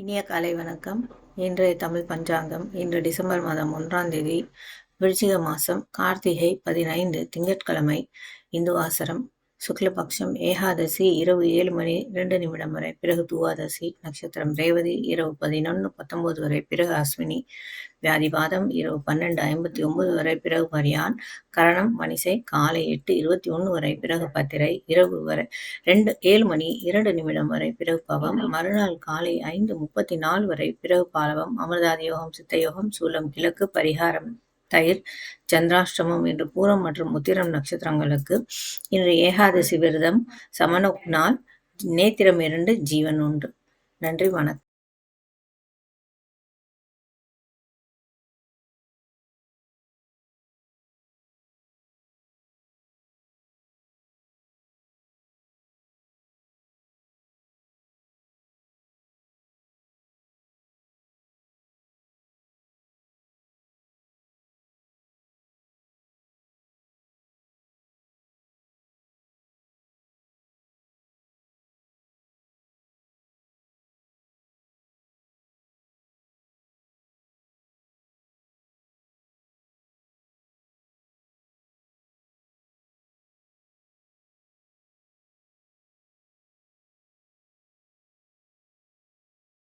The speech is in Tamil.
இனிய காலை வணக்கம். இன்றைய தமிழ் பஞ்சாங்கம் இன்று டிசம்பர் மாதம் ஒன்றாம் தேதி விருச்சிக மாதம் கார்த்திகை பதினைந்து திங்கட்கிழமை இந்து வாசரம் சுக்லபக்ஷம் ஏகாதசி இரவு ஏழு மணி இரண்டு நிமிடம் வரை பிறகு துவாதசி நட்சத்திரம். ரேவதி இரவு பதினொன்று பத்தொன்பது வரை பிறகு அஸ்வினி. வியாதிபாதம் இரவு பன்னெண்டு ஐம்பத்தி ஒன்பது வரை பிறகு பரியான். கரணம் மணிசை காலை எட்டு இருபத்தி ஒன்று வரை பிறகு பத்திரை இரவு வரை. ரெண்டு ஏழு மணி இரண்டு நிமிடம் வரை பிறகு பவம். மறுநாள் காலை ஐந்து முப்பத்தி நாலு வரை பிறகு பாலவம். அமிர்தாதி யோகம் சித்த யோகம் சூலம் கிழக்கு பரிகாரம். தயிர் சந்திராஷ்டமம் என்று பூரம் மற்றும் உத்திரம் நட்சத்திரங்களுக்கு இன்று ஏகாதசி விரதம் சமண நாள் நேத்திரம் இரண்டு ஜீவன் உண்டு நன்றி வணக்கம்.